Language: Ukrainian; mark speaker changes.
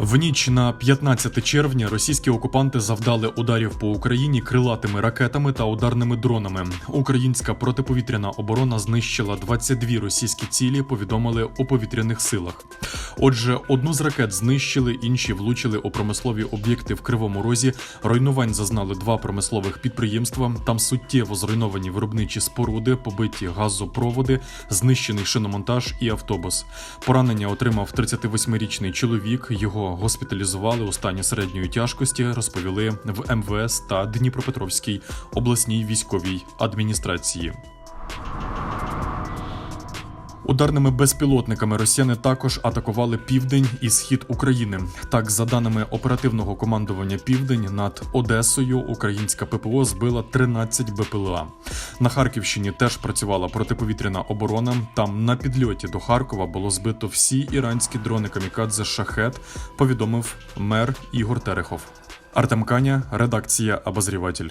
Speaker 1: В ніч на 15 червня російські окупанти завдали ударів по Україні крилатими ракетами та ударними дронами. Українська протиповітряна оборона знищила 22 російські цілі. Повідомили у повітряних силах. Отже, одну з ракет знищили, інші влучили у промислові об'єкти в Кривому Розі. Руйнувань зазнали два промислових підприємства. Там суттєво зруйновані виробничі споруди, побиті газопроводи, знищений шиномонтаж і автобус. Поранення отримав 38-річний чоловік. Його госпіталізували у стані середньої тяжкості. Розповіли в МВС та Дніпропетровській обласній військовій адміністрації. Ударними безпілотниками росіяни також атакували південь і схід України. Так, за даними оперативного командування Південь над Одесою, українська ППО збила 13 БПЛА. На Харківщині теж працювала протиповітряна оборона. Там на підльоті до Харкова було збито всі іранські дрони камікадзе Шахет. Повідомив мер Ігор Терехов. Артем Каня, редакція Обозріватель.